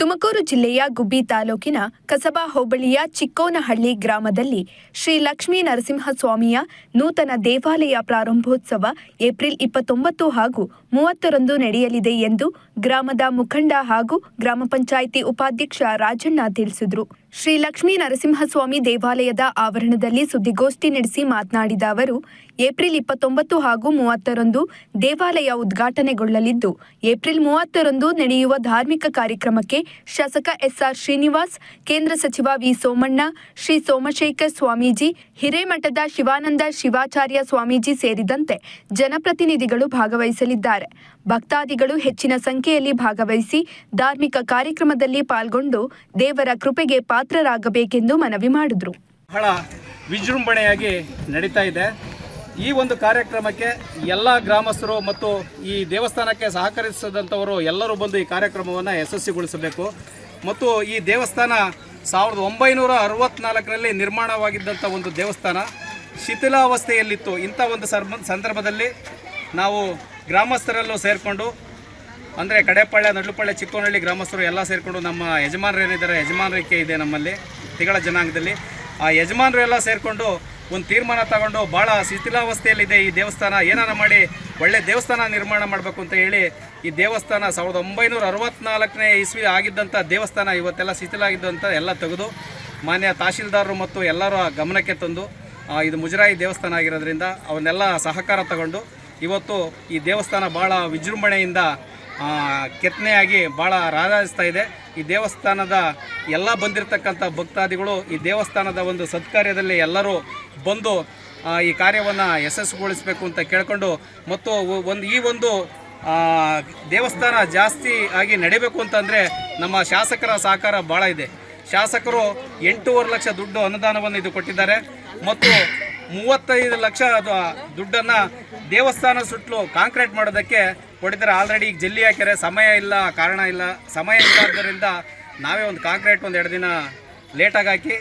ತುಮಕೂರು ಜಿಲ್ಲೆಯ ಗುಬ್ಬಿ ತಾಲೂಕಿನ ಕಸಬಾ ಹೋಬಳಿಯ ಚಿಕ್ಕೋನಹಳ್ಳಿ ಗ್ರಾಮದಲ್ಲಿ ಶ್ರೀ ಲಕ್ಷ್ಮೀ ನರಸಿಂಹಸ್ವಾಮಿಯ ನೂತನ ದೇವಾಲಯ ಪ್ರಾರಂಭೋತ್ಸವ ಏಪ್ರಿಲ್ ಇಪ್ಪತ್ತೊಂಬತ್ತು ಹಾಗೂ ಮೂವತ್ತರಂದು ನಡೆಯಲಿದೆ ಎಂದು ಗ್ರಾಮದ ಮುಖಂಡ ಹಾಗೂ ಗ್ರಾಮ ಪಂಚಾಯಿತಿ ಉಪಾಧ್ಯಕ್ಷ ರಾಜಣ್ಣ ತಿಳಿಸಿದರು. ಶ್ರೀ ಲಕ್ಷ್ಮೀ ನರಸಿಂಹಸ್ವಾಮಿ ದೇವಾಲಯದ ಆವರಣದಲ್ಲಿ ಸುದ್ದಿಗೋಷ್ಠಿ ನಡೆಸಿ ಮಾತನಾಡಿದ ಅವರು, ಏಪ್ರಿಲ್ ಇಪ್ಪತ್ತೊಂಬತ್ತು ಹಾಗೂ ಮೂವತ್ತರಂದು ದೇವಾಲಯ ಉದ್ಘಾಟನೆಗೊಳ್ಳಲಿದ್ದು, ಏಪ್ರಿಲ್ ಮೂವತ್ತರಂದು ನಡೆಯುವ ಧಾರ್ಮಿಕ ಕಾರ್ಯಕ್ರಮಕ್ಕೆ ಶಾಸಕ ಎಸ್ಆರ್ ಶ್ರೀನಿವಾಸ್, ಕೇಂದ್ರ ಸಚಿವ ವಿ ಸೋಮಣ್ಣ, ಶ್ರೀ ಸೋಮಶೇಖರ್ ಸ್ವಾಮೀಜಿ, ಹಿರೇಮಠದ ಶಿವಾನಂದ ಶಿವಾಚಾರ್ಯ ಸ್ವಾಮೀಜಿ ಸೇರಿದಂತೆ ಜನಪ್ರತಿನಿಧಿಗಳು ಭಾಗವಹಿಸಲಿದ್ದಾರೆ. ಭಕ್ತಾದಿಗಳು ಹೆಚ್ಚಿನ ಸಂಖ್ಯೆಯಲ್ಲಿ ಭಾಗವಹಿಸಿ ಧಾರ್ಮಿಕ ಕಾರ್ಯಕ್ರಮದಲ್ಲಿ ಪಾಲ್ಗೊಂಡು ದೇವರ ಕೃಪೆಗೆ ಪಾತ್ರರಾಗಬೇಕೆಂದು ಮನವಿ ಮಾಡಿದರು. ಬಹಳ ವಿಜೃಂಭಣೆಯಾಗಿ ನಡೀತಾ ಇದೆ. ಈ ಒಂದು ಕಾರ್ಯಕ್ರಮಕ್ಕೆ ಎಲ್ಲ ಗ್ರಾಮಸ್ಥರು ಮತ್ತು ಈ ದೇವಸ್ಥಾನಕ್ಕೆ ಸಹಕರಿಸಿದಂಥವರು ಎಲ್ಲರೂ ಬಂದು ಈ ಕಾರ್ಯಕ್ರಮವನ್ನು ಯಶಸ್ವಿಗೊಳಿಸಬೇಕು. ಮತ್ತು ಈ ದೇವಸ್ಥಾನ ಸಾವಿರದ ಒಂಬೈನೂರ ಅರವತ್ನಾಲ್ಕರಲ್ಲಿ ನಿರ್ಮಾಣವಾಗಿದ್ದಂಥ ಒಂದು ದೇವಸ್ಥಾನ ಶಿಥಿಲಾವಸ್ಥೆಯಲ್ಲಿತ್ತು ಇಂಥ ಒಂದು ಸಂದರ್ಭದಲ್ಲಿ ನಾವು ಗ್ರಾಮಸ್ಥರಲ್ಲೂ ಸೇರಿಕೊಂಡು ಅಂದರೆ ಕಡೆಪಾಳ್ಯ ನಡ್ಲುಪಾಳ್ಯ ಚಿಕ್ಕೋನಹಳ್ಳಿ ಗ್ರಾಮಸ್ಥರು ಎಲ್ಲ ಸೇರಿಕೊಂಡು ನಮ್ಮ ಯಜಮಾನರು ಏನಿದ್ದಾರೆ, ಯಜಮಾನರಿಕೆ ಇದೆ ನಮ್ಮಲ್ಲಿ, ತಿಗಳ ಜನಾಂಗದಲ್ಲಿ. ಆ ಯಜಮಾನರು ಎಲ್ಲ ಸೇರಿಕೊಂಡು ಒಂದು ತೀರ್ಮಾನ ತಗೊಂಡು ಭಾಳ ಶಿಥಿಲಾವಸ್ಥೆಯಲ್ಲಿದೆ ಈ ದೇವಸ್ಥಾನ. ಏನಾರ ಮಾಡಿ ಒಳ್ಳೆ ದೇವಸ್ಥಾನ ನಿರ್ಮಾಣ ಮಾಡಬೇಕು ಅಂತ ಹೇಳಿ ಈ ದೇವಸ್ಥಾನ ಸಾವಿರದ ಒಂಬೈನೂರ ಅರವತ್ನಾಲ್ಕನೇ ಇಸ್ವಿ ಆಗಿದ್ದಂಥ ದೇವಸ್ಥಾನ ಇವತ್ತೆಲ್ಲ ಶಿಥಿಲ ಆಗಿದ್ದಂಥ ಎಲ್ಲ ತೆಗೆದು ಮಾನ್ಯ ತಹಶೀಲ್ದಾರರು ಮತ್ತು ಎಲ್ಲರ ಗಮನಕ್ಕೆ ತಂದು ಇದು ಮುಜರಾಯಿ ದೇವಸ್ಥಾನ ಆಗಿರೋದ್ರಿಂದ ಅವನ್ನೆಲ್ಲ ಸಹಕಾರ ತಗೊಂಡು ಇವತ್ತು ಈ ದೇವಸ್ಥಾನ ಭಾಳ ವಿಜೃಂಭಣೆಯಿಂದ ಕೆತ್ತನೆಯಾಗಿ ಭಾಳ ರಾರಾಜಿಸ್ತಾ ಇದೆ. ಈ ದೇವಸ್ಥಾನದ ಎಲ್ಲ ಬಂದಿರತಕ್ಕಂಥ ಭಕ್ತಾದಿಗಳು ಈ ದೇವಸ್ಥಾನದ ಒಂದು ಸತ್ಕಾರ್ಯದಲ್ಲಿ ಎಲ್ಲರೂ ಬಂದು ಈ ಕಾರ್ಯವನ್ನು ಯಶಸ್ಸುಗೊಳಿಸಬೇಕು ಅಂತ ಕೇಳಿಕೊಂಡು ಮತ್ತು ಒಂದು, ಈ ಒಂದು ದೇವಸ್ಥಾನ ಜಾಸ್ತಿ ಆಗಿ ನಡಿಬೇಕು ಅಂತಂದರೆ ನಮ್ಮ ಶಾಸಕರ ಸಹಕಾರ ಭಾಳ ಇದೆ. ಶಾಸಕರು ಎಂಟೂವರೆ ಲಕ್ಷ ದುಡ್ಡು ಅನುದಾನವನ್ನು ಇದು ಕೊಟ್ಟಿದ್ದಾರೆ ಮತ್ತು ಮೂವತ್ತೈದು ಲಕ್ಷ ದುಡ್ಡನ್ನು ದೇವಸ್ಥಾನ ಸುಟ್ಟಲು ಕಾಂಕ್ರೀಟ್ ಮಾಡೋದಕ್ಕೆ ಕೊಟ್ಟಿದ್ದಾರೆ ಆಲ್ರೆಡಿ ಈಗ ಜಲ್ಲಿ ಹಾಕ್ಯಾರೆ, ಸಮಯ ಇಲ್ಲ, ಕಾರಣ ಇಲ್ಲ. ಸಮಯ ಇಲ್ಲದ್ದರಿಂದ ನಾವೇ ಒಂದು ಕಾಂಕ್ರೀಟ್ ಒಂದು ಎರಡು ದಿನ ಲೇಟಾಗಿ ಹಾಕಿ